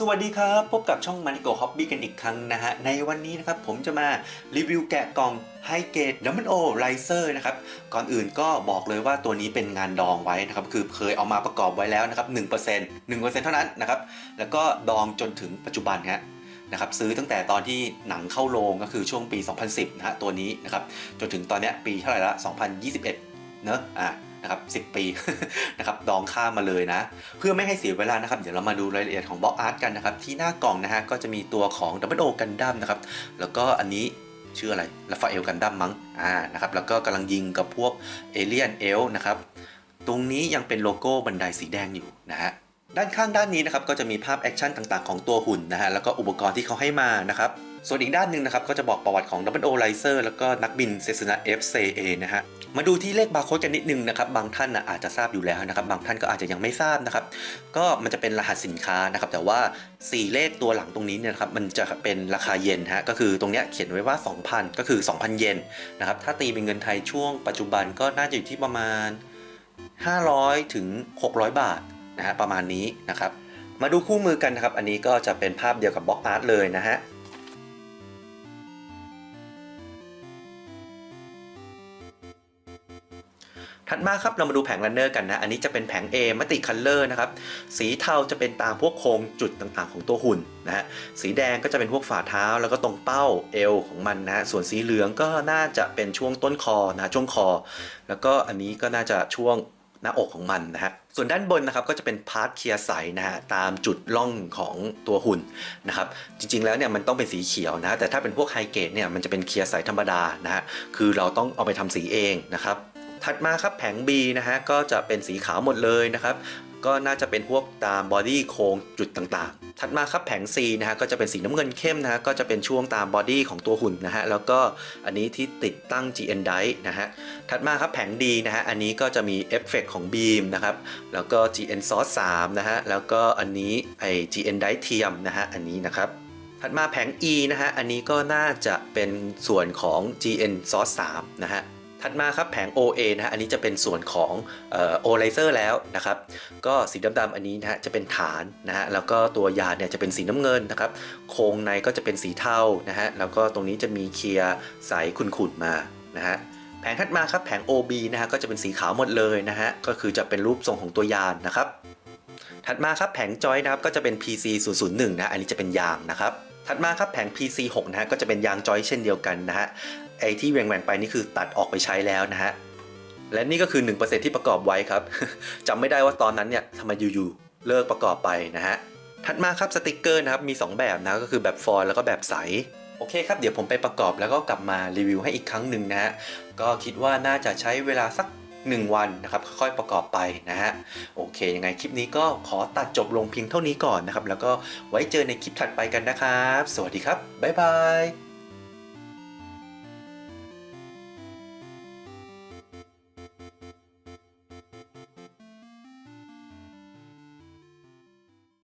สวัสดีครับ พบกับช่องมันโกฮอบบี้กันอีกครั้งนะฮะ ในวันนี้นะครับผมจะมารีวิวแกะกล่องไฮเกตดัมเบิลโอไลเซอร์นะครับ ก่อนอื่นก็บอกเลยว่าตัวนี้เป็นงานดองไว้นะครับ คือเคยเอามาประกอบไว้แล้วนะครับ1% 1%เท่านั้นนะครับ แล้วก็ดองจนถึงปัจจุบันฮะนะครับซื้อตั้งแต่ตอนที่หนังเข้าโรงก็คือช่วงปี 2010นะฮะตัวนี้นะครับจนถึงตอนนี้ปีเท่าไหร่ละ 2021 เนอะอะ นะครับ 10 ปีนะครับดองข้ามาเลยนะ เพื่อไม่ให้เสียเวลานะครับ เดี๋ยวเรามาดูรายละเอียดของบล็อกอาร์ตกันนะครับ ที่หน้ากล่องนะฮะก็จะมีตัวของดับเบิลโอกันดั้มนะครับ แล้วก็อันนี้ชื่ออะไรลาฟาเอลกันดั้มมั้งอ่านะครับแล้วก็กำลังยิงกับพวกเอเลียนเอลนะครับตรงนี้ยังเป็นโลโก้บันไดสีแดงอยู่นะฮะด้านข้างด้านนี้นะครับก็จะมีภาพแอคชั่นต่างๆของตัวหุ่นนะฮะแล้วก็อุปกรณ์ที่เขาให้มานะครับส่วนอีกด้านหนึ่งนะครับก็จะบอกประวัติของ Double O l i z e r แล้วก็นักบินเซซ n นา FCA นะฮะมาดูที่เลขบาร์โค้ดกันนิดนึงนะครับบางท่านนะอาจจะทราบอยู่แล้วนะครับบางท่านก็อาจจะยังไม่ทราบนะครับก็มันจะเป็นรหัสสินค้านะครับแต่ว่า 4 เลขตัวหลังตรงนี้เนี่ยครับมันจะเป็นราคาเยนฮะก็คือตรงเนี้ยเขียนไว้ว่า 2,000 ก็คือ 2,000 เยนนะครับถ้าตีเป็นเงินไทยช่วงปัจจุบันก็น่าจะอยู่ที่ประมาณ 500 ถึง 600 บาทนะฮะประมาณนี้นะครับมาดูคู่มือกันนะครับอันนี้ก็จะเป็นภาพเดียวกับบล็อกอาร์ตเลยนะฮะ ถัดมาครับเรามาดูแผงรันเนอร์กันนะ อันนี้จะเป็นแผง A มัติคัลเลอร์นะครับ สีเทาจะเป็นตามพวกโครงจุดต่างๆ ของตัวหุ่นนะฮะ สีแดงก็จะเป็นพวกฝ่าเท้า แล้วก็ตรงเป้าเอวของมันนะ ส่วนสีเหลืองก็น่าจะเป็นช่วงต้นคอนะช่วงคอ แล้วก็อันนี้ก็น่าจะช่วงหน้าอกของมันนะฮะ ส่วนด้านบนนะครับก็จะเป็นพาร์ทเคลียร์ใสนะฮะตามจุดล่องของตัวหุ่นนะครับ จริงๆแล้วเนี่ยมันต้องเป็นสีเขียวนะ แต่ถ้าเป็นพวกไฮเกรดเนี่ยมันจะเป็นเคลียร์ใสธรรมดานะฮะ คือเราต้องเอาไปทำสีเองนะครับ ถัดมาครับแผง B นะฮะก็จะเป็นสีขาวหมดเลยนะครับก็น่าจะเป็นพวกตามบอดี้โครงจุดต่างๆ ถัดมาครับแผง C นะฮะก็จะเป็นสีน้ำเงินเข้มนะฮะก็จะเป็นช่วงตามบอดี้ของตัวหุ่นนะฮะแล้วก็อันนี้ที่ติดตั้ง GN Drive นะฮะถัดมาครับแผง D นะฮะอันนี้ก็จะมีเอฟเฟกของ Beam นะครับแล้วก็ GN Source 3นะฮะแล้วก็อันนี้ไอ GN Drive เทียมนะฮะอันนี้นะครับถัดมาแผง E นะฮะอันนี้ก็น่าจะเป็นส่วนของ GN Source 3นะฮะ ถัดมาครับแผง OA นะฮะอันนี้จะเป็นส่วนของเอ่อ O Laser แล้วนะครับก็สีดำๆอันนี้นะฮะจะเป็นฐานนะฮะแล้วก็ตัวยาเนี่ยจะเป็นสีน้ำเงินนะครับโครงในก็จะเป็นสีเทานะฮะแล้วก็ตรงนี้จะมีเคลียร์ใสขุ่นๆมานะฮะแผงถัดมาครับแผง OB นะฮะก็จะเป็นสีขาวหมดเลยนะฮะก็คือจะเป็นรูปทรงของตัวยานนะครับถัดมาครับแผงจอยนะครับก็จะเป็น PC 001นะอันนี้จะเป็นยางนะครับถัดมาครับแผง PC 6นะฮะก็จะเป็นยางจอยเช่นเดียวกันนะฮะ ไอ้ที่แหว่งๆไปนี่คือตัดออกไปใช้แล้วนะฮะ และนี่ก็คือ 1%ที่ประกอบไว้ครับ จำไม่ได้ว่าตอนนั้นเนี่ยทำไมอยู่ๆเลิกประกอบไปนะฮะ ถัดมาครับสติกเกอร์นะครับมี 2 แบบนะก็คือแบบฟอยล์แล้วก็แบบใส โอเคครับ เดี๋ยวผมไปประกอบแล้วก็กลับมารีวิวให้อีกครั้งหนึ่งนะฮะ ก็คิดว่าน่าจะใช้เวลาสัก1 วันนะครับค่อยประกอบไปนะฮะโอเคยังไงคลิปนี้ก็ขอตัดจบลงเพียงเท่านี้ก่อนนะครับ แล้วก็ไว้เจอในคลิปถัดไปกันนะครับ สวัสดีครับ บ๊ายบาย